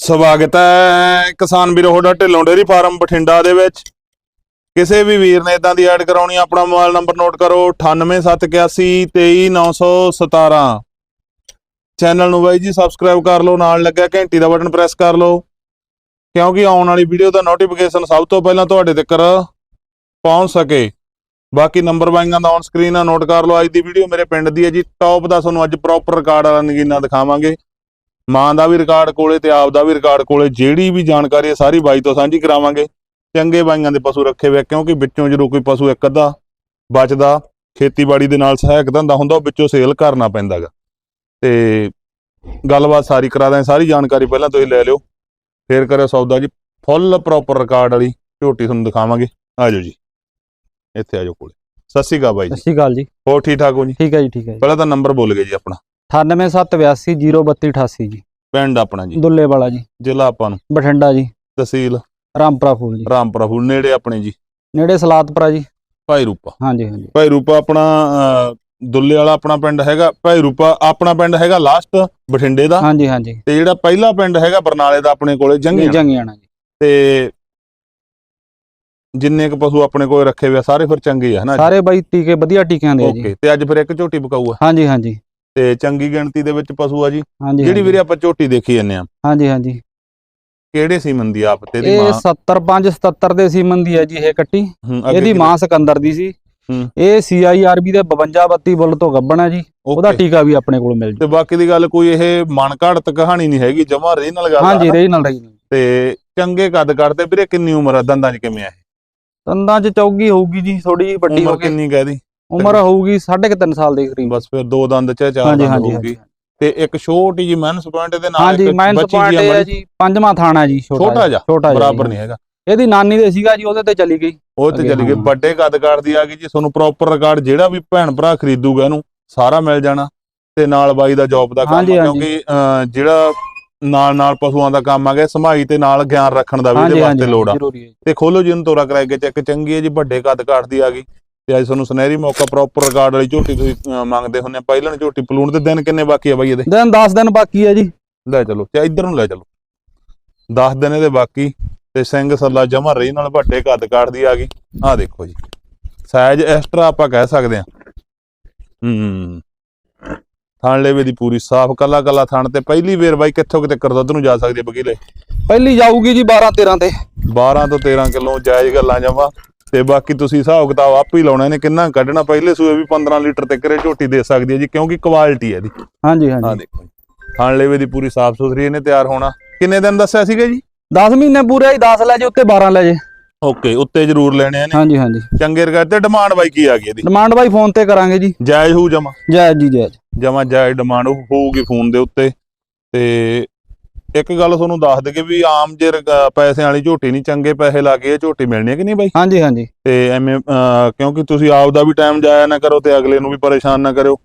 ਸਵਾਗਤ ਹੈ ਕਿਸਾਨ ਵੀਰੋ, ਤੁਹਾਡਾ ਢਿੱਲੋਂ ਡੇਰੀ ਫਾਰਮ ਬਠਿੰਡਾ ਦੇ ਵਿੱਚ। ਕਿਸੇ ਵੀ ਵੀਰ ਨੇ ਇਦਾਂ ਦੀ ਐਡ ਕਰਾਉਣੀ ਆਪਣਾ ਮੋਬਾਈਲ ਨੰਬਰ ਨੋਟ ਕਰੋ 9871823917 ਚੈਨਲ ਨੂੰ ਬਾਈ ਜੀ ਸਬਸਕ੍ਰਾਈਬ ਕਰ ਲਓ, ਨਾਲ ਲੱਗਿਆ ਘੰਟੀ ਦਾ ਬਟਨ ਪ੍ਰੈਸ ਕਰ ਲਓ, ਕਿਉਂਕਿ ਆਉਣ ਵਾਲੀ ਵੀਡੀਓ ਦਾ ਨੋਟੀਫਿਕੇਸ਼ਨ ਸਭ ਤੋਂ ਪਹਿਲਾਂ ਤੁਹਾਡੇ ਤੱਕ ਪਹੁੰਚ ਸਕੇ। ਬਾਕੀ ਨੰਬਰ ਬਾਈਆਂ ਦਾ ਔਨ ਸਕਰੀਨ ਆ ਨੋਟ ਕਰ ਲਓ, ਅੱਜ ਦੀ ਵੀਡੀਓ ਮੇਰੇ ਪਿੰਡ ਦੀ ਹੈ ਜੀ ਟੌਪ ਦਾ ਤੁਹਾਨੂੰ ਅੱਜ ਪ੍ਰੋਪਰ ਰਿਕਾਰਡ ਵਾਲਾ ਨਗੀਨਾ ਦਿਖਾਵਾਂਗੇ। ਮਾਂ ਦਾ ਵੀ ਰਿਕਾਰਡ ਕੋਲੇ ਤੇ ਆਪ ਦਾ ਵੀ ਰਿਕਾਰਡ ਕੋਲੇ ਜਿਹੜੀ ਵੀ ਜਾਣਕਾਰੀ ਹੈ ਸਾਰੀ ਬਾਈ ਤੋਂ ਸਾਂਝੀ ਕਰਾਵਾਂਗੇ। ਚੰਗੇ ਬਾਈਆਂ ਦੇ ਪਸ਼ੂ ਰੱਖੇ ਹੋਏ ਕਿਉਂਕਿ ਵਿੱਚੋਂ ਜਦੋਂ ਕੋਈ ਪਸ਼ੂ ਇੱਕ ਅੱਧਾ ਬਚਦਾ ਖੇਤੀਬਾੜੀ ਦੇ ਨਾਲ ਸਹਾਇਕ ਧੰਦਾ ਹੁੰਦਾ ਉਹ ਵਿੱਚੋਂ ਸੇਲ ਕਰਨਾ ਪੈਂਦਾਗਾ। ਤੇ ਗੱਲਬਾਤ ਸਾਰੀ ਕਰਾ ਦਾਂ ਸਾਰੀ ਜਾਣਕਾਰੀ ਪਹਿਲਾਂ ਤੁਸੀਂ ਲੈ ਲਿਓ। ਫੇਰ ਕਰਿਓ ਸੌਦਾ ਜੀ ਫੁੱਲ ਪ੍ਰੋਪਰ ਰਿਕਾਰਡ ਵਾਲੀ ਝੋਟੀ ਤੁਹਾਨੂੰ ਦਿਖਾਵਾਂਗੇ। ਆਜੋ ਜੀ ਇੱਥੇ ਆਜੋ ਕੋਲੇ। ਸਤਿ ਸ਼੍ਰੀ ਅਕਾਲ ਬਾਈ ਸਤਿ ਜੀ ਸ਼੍ਰੀ ਅਕਾਲ ਜੀ। ਹੋਰ ਠੀਕ ਠਾਕ ਹੋ ਜੀ? ਠੀਕ ਹੈ ਜੀ ਠੀਕ ਹੈ ਪਹਿਲਾਂ ਤਾਂ ਨੰਬਰ ਬੋਲ ਗਏ ਜੀ ਆਪਣਾ। 9878023288 ਜੀ। ਪਿੰਡ ਆਪਣਾ ਜੀ। ਦੁੱਲੇ ਵਾਲਾ ਜੀ। ਜ਼ਿਲ੍ਹਾ ਆਪਾਂ ਨੂੰ। ਬਠਿੰਡਾ ਜੀ। ਤਹਿਸੀਲ। ਰਾਮਪੁਰਾ ਫੂਲ ਜੀ। ਰਾਮਪੁਰਾ ਫੂਲ ਨੇੜੇ ਆਪਣੇ ਜੀ। ਨੇੜੇ ਸਲਾਤਪੁਰਾ ਜੀ। ਭਾਈ ਰੂਪਾ। ਹਾਂਜੀ ਹਾਂਜੀ। ਭਾਈ ਰੂਪਾ ਆਪਣਾ ਦੁੱਲੇ ਵਾਲਾ ਆਪਣਾ ਪਿੰਡ ਹੈਗਾ। ਭਾਈ ਰੂਪਾ ਆਪਣਾ ਪਿੰਡ ਹੈਗਾ ਲਾਸਟ ਬਠਿੰਡੇ ਦਾ। ਹਾਂਜੀ ਹਾਂਜੀ। ਤੇ ਜਿਹੜਾ ਪਹਿਲਾ ਪਿੰਡ ਹੈਗਾ ਬਰਨਾਲੇ ਦਾ ਆਪਣੇ ਕੋਲੇ ਜੰਗੀਆਂ ਜੰਗੀਆਣਾ। ਜੀ। ਤੇ ਜਿੰਨੇ ਕੁ ਪਸ਼ੂ ਆਪਣੇ ਕੋਲ ਰੱਖੇ ਹੋਏ ਆ ਸਾਰੇ ਫਿਰ ਚੰਗੇ ਆ ਹਨਾ ਸਾਰੇ ਬਾਈ ਟੀਕੇ ਵਧੀਆ ਟੀਕਿਆਂ ਦੇ ਆ ਜੀ। ਓਕੇ ਤੇ ਅੱਜ ਫਿਰ ਇੱਕ ਝੋਟੀ ਬਕਾਊ ਆ? ਹਾਂਜੀ ਹਾਂਜੀ। ਤੇ ਚੰਗੀ ਗਿਣਤੀ ਦੇ ਵਿੱਚ ਪਸ਼ੂ ਆ ਜੀ। ਹਾਂਜੀ ਜਿਹੜੀ। ਵੀਰੇ ਆਪਾਂ ਝੋਟੀ ਦੇਖੀ ਜੰਨੇ ਆ ਹਾਂਜੀ ਹਾਂਜੀ। ਕਿਹੜੇ ਸੀਮਨ ਦੀ ਆਪ ਤੇ ਇਹ ਮਾਂ? 75 77 ਦੇ ਸੀਮਨ ਦੀ ਹੈ ਜੀ ਇਹ ਕੱਟੀ। ਇਹਦੀ ਮਾਂ ਸਿਕੰਦਰ ਦੀ ਸੀ। ਇਹ ਸੀਆਈਆਰਬੀ ਦੇ 52 32 ਬੁੱਲ ਤੋਂ ਗੱਬਣ ਜੀ। ਉਹਦਾ। ਟੀਕਾ ਵੀ ਆਪਣੇ ਕੋਲ ਮਿਲ ਜੂ। ਤੇ ਬਾਕੀ ਦੀ ਗੱਲ ਕੋਈ ਇਹ ਮਨ ਘੜਤ ਕਹਾਣੀ ਨਹੀਂ ਹੈਗੀ ਜਮਾ ਰੇ ਨਾਲ ਗੱਲ ਹਾਂਜੀ। ਰਹੀ ਨਾਲ ਰਹੀ ਤੇ ਚੰਗੇ ਕੱਦ ਕਰਦੇ ਵੀਰੇ ਕਿੰਨੀ ਉਮਰ ਆ? ਦੰਦਾਂ 'ਚ ਕਿਵੇਂ ਆ ਇਹ? ਦੰਦਾਂ 'ਚ ਚੌਗੀ ਹੋਊਗੀ ਜੀ ਥੋੜੀ ਜਿਹੀ ਵੱਡੀ ਹੋ ਕੇ। ਕਿੰਨੀ ਕਹਿਦੀ ਉਮਰ ਹੋਊਗੀ 3.5 ਸਾਲ ਦੇ ਕਰੀਬ। ਬਸ ਫਿਰ ਦੋ ਦੰਦ ਚ ਚਾਰ ਦੰਦ ਹੋਊਗੀ। ਤੇ ਇੱਕ ਛੋਟੀ ਜੀ ਮੈਨਸ ਪੁਆਇੰਟ ਦੇ ਨਾਲ ਇੱਕ ਬੱਚੀ ਜੀ ਹੈ ਜੀ ਪੰਜਵਾਂ ਥਾਣਾ ਜੀ ਛੋਟਾ ਜਿਹਾ ਛੋਟਾ ਜਿਹਾ ਬਰਾਬਰ। ਨਹੀਂ ਹੈਗਾ। ਇਹਦੀ ਨਾਨੀ ਦੇ ਸੀਗਾ ਜੀ ਉਹਦੇ ਤੇ ਚਲੀ ਗਈ। ਉਹ ਤੇ ਚਲੀ ਗਈ। ਵੱਡੇ ਕੱਦ ਕਾਠ ਦੀ ਆ ਗਈ ਜੀ ਤੁਹਾਨੂੰ ਪ੍ਰੋਪਰ ਰਿਕਾਰਡ ਜਿਹੜਾ ਵੀ ਭੈਣ ਭਰਾ ਖਰੀਦੂਗਾ ਇਹਨੂੰ ਸਾਰਾ ਮਿਲ ਜਾਣਾ। ਤੇ ਨਾਲ ਬਾਈ ਦਾ ਜੌਬ ਦਾ ਕੰਮ। ਕਿਉਂਕਿ ਜਿਹੜਾ ਨਾਲ ਨਾਲ ਪਸ਼ੂਆਂ ਦਾ ਕੰਮ ਆ ਗਿਆ ਸਮਾਈ ਤੇ ਨਾਲ ਗਿਆਨ ਰੱਖਣ ਦਾ ਵੀ ਇਹਦੇ ਵਾਸਤੇ ਲੋੜ ਆ। ਤੇ ਖੋਲੋ ਜੀ ਇਹਨੂੰ ਤੋਰਾ ਕਰਾਏ ਕੇ ਚੈੱਕ ਚੰਗੀ ਹੈ ਜੀ ਵੱਡੇ ਕੱਦ ਕਾਠ ਦੀ ਆ ਗਈ। ਤੇ ਅੱਜ ਤੁਹਾਨੂੰ ਸੁਨਹਿਰੀ ਮੌਕਾ ਪ੍ਰੋਪਰ ਰਿਕਾਰਡ ਵਾਲੀ ਝੋਟੀ ਤੁਸੀਂ ਅਹ, ਮੰਗਦੇ ਹੁੰਦੇ ਆ। ਪਹਿਲਾਂ ਝੋਟੀ ਪਲੂਣ ਦੇ ਦਿਨ ਕਿੰਨੇ ਬਾਕੀ ਆ ਬਾਈ ਇਹਦੇ? ਦਿਨ 10 ਦਿਨ ਬਾਕੀ ਹੈ ਜੀ। ਲੈ ਚਲੋ ਤੇ ਇੱਧਰ ਨੂੰ ਲੈ ਚਲੋ। 10 ਦਿਨ ਇਹਦੇ ਬਾਕੀ ਤੇ ਸਿੰਘ ਸੱਲਾ ਜਮਾ ਰਹੀ ਨਾਲ ਵੱਡੇ ਕੱਦ ਕਾਠ ਦੀ ਆ ਗਈ। ਆਹ ਦੇਖੋ ਜੀ ਸਾਈਜ਼ ਐਕਸਟਰਾ ਆਪਾਂ ਕਹਿ ਸਕਦੇ ਆ। ਹੂੰ ਥਣ ਲੇਵੇ ਦੀ ਪੂਰੀ ਸਾਫ਼ ਕੱਲਾ ਕੱਲਾ ਥਣ ਤੇ ਪਹਿਲੀ ਵੇਰ ਬਾਈ ਕਿੱਥੋਂ ਕਿਤੇ ਕਰ ਦੁੱਧ ਨੂੰ ਜਾ ਸਕਦੀ ਹੈ ਬਕੀਲੇ ਪਹਿਲੀ ਜਾਊਗੀ ਜੀ 12 13 ਤੇ। 12 ਤੋਂ 13 ਕਿਲੋ ਜਾਇਜ਼ ਗੱਲਾਂ ਜਮਾ। ਤੇ ਬਾਕੀ ਤੁਸੀਂ ਹਿਸਾਬ ਕਿਤਾਬ ਆਪ ਹੀ ਲਾਉਣਾ ਇਹਨੇ ਕਿੰਨਾ ਕੱਢਣਾ। ਪਹਿਲੇ ਸੂਏ ਵੀ 15 ਲੀਟਰ ਤੇ ਕਰੇ ਝੋਟੀ ਦੇ ਸਕਦੀ ਹੈ ਜੀ ਕਿਉਂਕਿ ਕੁਆਲਿਟੀ ਹੈ ਇਹਦੀ। ਹਾਂਜੀ ਹਾਂਜੀ। ਦੇਖੋ ਜੀ। ਥਣ ਲੇਵੇ ਦੀ ਪੂਰੀ ਸਾਫ਼ ਸੁਥਰੀ ਇਹਨੇ ਤਿਆਰ ਹੋਣਾ। ਕਿੰਨੇ ਦਿਨ ਦੱਸਿਆ ਸੀਗਾ ਜੀ? 10 ਮਹੀਨੇ ਪੂਰੇ ਹੀ 10 ਲੈ ਜੇ ਉੱਤੇ 12 ਲੈ ਜੇ। ਓਕੇ ਉੱਤੇ ਜ਼ਰੂਰ ਲੈਣੇ ਨੇ ਹਾਂਜੀ ਹਾਂਜੀ। ਚੰਗੇ ਰਗਾ ਤੇ ਡਿਮਾਂਡ ਬਾਈ ਕੀ ਆ ਗਈ ਇਹਦੀ? ਡਿਮਾਂਡ ਬਾਈ ਫੋਨ ਤੇ ਕਰਾਂਗੇ ਜੀ। ਜਾਇਜ਼ ਹੋਊ ਜਮਾ? ਜੈ ਜੀ ਜੈ ਜਮਾ ਜਾਇਜ਼ ਡਿਮਾਂਡ ਹੋਊਗੀ ਫੋਨ ਦੇ ਉੱਤੇ। ਤੇ ਇੱਕ ਗੱਲ ਤੁਹਾਨੂੰ ਦੱਸ ਦਈਏ ਵੀ ਆਮ ਜੇ ਪੈਸਿਆਂ ਵਾਲੀ ਝੋਟੀ ਨਹੀਂ ਚੰਗੇ ਪੈਸੇ ਲਾ ਕੇ ਇਹ ਝੋਟੀ ਮਿਲਣੀ ਹੈ ਕਿ ਨਹੀਂ ਬਾਈ? ਹਾਂਜੀ ਹਾਂਜੀ। ਤੇ ਐਵੇਂ ਕਿਉਂਕਿ ਤੁਸੀਂ ਆਪ ਦਾ ਵੀ ਟਾਈਮ ਜਾਇਆ ਨਾ ਕਰੋ ਤੇ ਅਗਲੇ ਨੂੰ ਵੀ ਪਰੇਸ਼ਾਨ ਨਾ ਕਰਿਓ।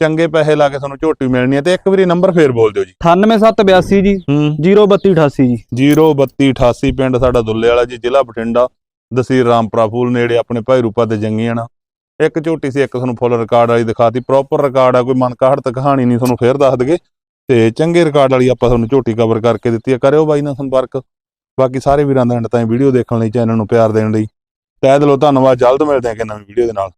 ਚੰਗੇ ਪੈਸੇ ਲਾ ਕੇ ਤੁਹਾਨੂੰ ਝੋਟੀ ਮਿਲਣੀ ਹੈ ਤੇ ਇੱਕ ਵਾਰੀ ਨੰਬਰ ਫੇਰ ਬੋਲ ਦਿਓ ਜੀ। 98782 ਜੀ। ਹੂੰ। 03288 ਜੀ। 03288 ਪਿੰਡ ਸਾਡਾ ਦੁੱਲੇ ਵਾਲਾ ਜੀ ਜ਼ਿਲ੍ਹਾ ਬਠਿੰਡਾ। ਤਹਿਸੀਲ ਰਾਮਪੁਰਾ ਫੂਲ ਨੇੜੇ ਆਪਣੇ ਭਾਈ ਰੂਪਾ ਤੇ ਜੰਗੀਆਣਾ ਇੱਕ ਝੋਟੀ ਸੀ ਇੱਕ ਤੁਹਾਨੂੰ ਫੁੱਲ ਰਿਕਾਰਡ ਵਾਲੀ ਦਿਖਾਤੀ। ਪ੍ਰੋਪਰ ਰਿਕਾਰਡ ਆ ਕੋਈ ਮਨ ਕਾਹੜ ਤੇ ਕਹਾਣੀ ਨਹੀਂ ਤੁਹਾਨੂੰ ਫੇਰ ਦੱਸ ਦਗੇ ਤੇ ਚੰਗੇ ਰਿਕਾਰਡ ਵਾਲੀ ਆਪਾਂ ਤੁਹਾਨੂੰ ਝੋਟੀ ਕਵਰ ਕਰਕੇ ਦਿੱਤੀ ਆ। ਕਰਿਓ ਬਾਈ ਨਾਲ ਸੰਪਰਕ। ਬਾਕੀ ਸਾਰੇ ਵੀਰਾਂ ਦਾ ਐਂਡ ਤਾਈਂ ਵੀਡੀਓ ਦੇਖਣ ਲਈ ਚੈਨਲ ਨੂੰ ਪਿਆਰ ਦੇਣ ਲਈ। ਤਹਿ ਦਿਲੋਂ ਧੰਨਵਾਦ। ਜਲਦ ਮਿਲਦੇ ਹਾਂ ਕਿ ਨਵੀਂ ਵੀਡੀਓ ਦੇ ਨਾਲ।